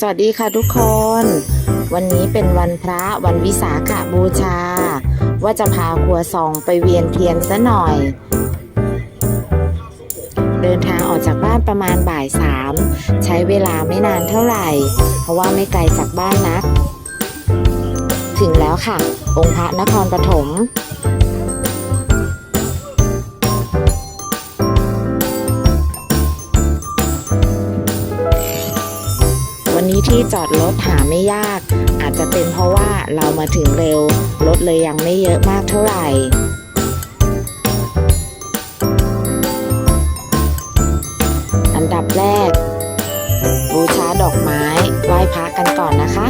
สวัสดีค่ะทุกคน วันนี้เป็นวันพระวันวิสาขบูชา ว่าจะพาครัวซองไปเวียนเทียนซะหน่อย เดินทางออกจากบ้านประมาณบ่ายสามใช้เวลาไม่นานเท่าไหร่ เพราะว่าไม่ไกลจากบ้านนัก ถึงแล้วค่ะ องค์พระนครปฐม ที่จอดรถหาไม่ยาก อาจจะเป็นเพราะว่าเรามาถึงเร็ว รถเลยยังไม่เยอะมากเท่าไหร่อันดับแรก บูชาดอกไม้ไหว้พระกันก่อนนะคะ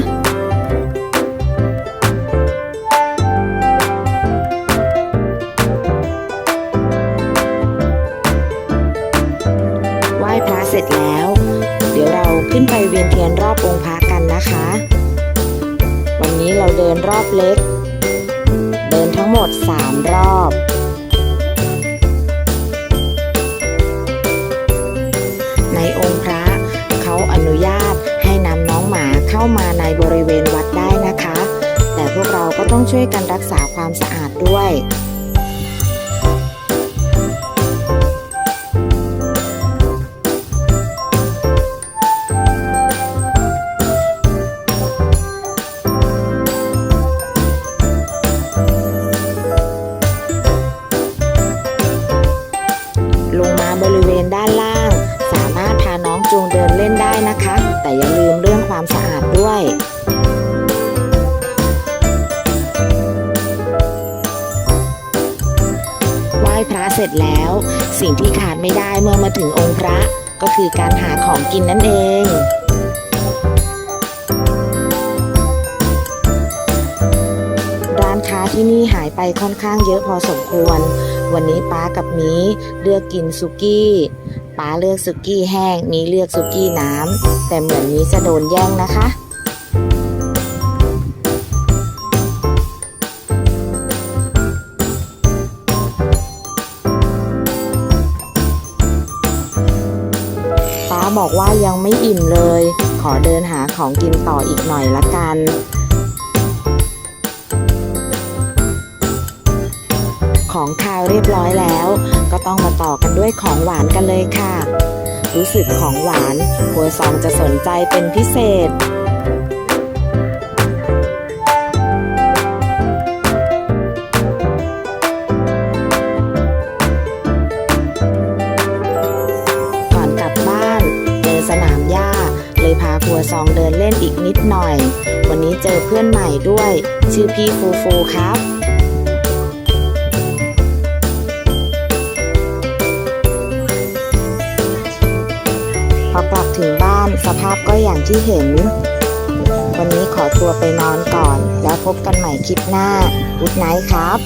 ไหว้พระเสร็จแล้ว เดี๋ยวเราขึ้นไปเวียนเทียนรอบองค์พระกันนะคะ วันนี้เราเดินรอบเล็ก เดินทั้งหมด 3 รอบในองค์พระเขาอนุญาตให้นำน้องหมาเข้ามาในบริเวณวัดได้นะคะ แต่พวกเราก็ต้องช่วยกันรักษาความสะอาดด้วย แต่อย่าลืมเรื่องความสะอาดด้วย ไหว้พระเสร็จแล้ว สิ่งที่ขาดไม่ได้เมื่อมาถึงองค์พระก็คือการหาของกินนั่นเองร้านค้าที่นี่หายไปค่อนข้างเยอะพอสมควร วันนี้ป้ากับมีเลือกกินสุกี้ ป้าเลือกสุกี้แห้งมีเลือกสุกี้น้ำแต่เหมือนมีจะโดนแย่งนะคะป้าบอกว่ายังไม่อิ่มเลย ขอเดินหาของกินต่ออีกหน่อยละกัน ของคาวเรียบร้อยแล้ว ก็ต้องมาต่อกันด้วยของหวานกันเลยค่ะ รู้สึกของหวานครัวซองจะสนใจเป็นพิเศษก่อนกลับบ้านเจอสนามหญ้าเลยพาครัวซองเดินเล่นอีกนิดหน่อย วันนี้เจอเพื่อนใหม่ด้วย ชื่อพี่ฟูฟูครับ ภาพก็อย่างที่เห็น วันนี้ขอตัวไปนอนก่อน แล้วพบกันใหม่คลิปหน้ากุดไนท์ครับ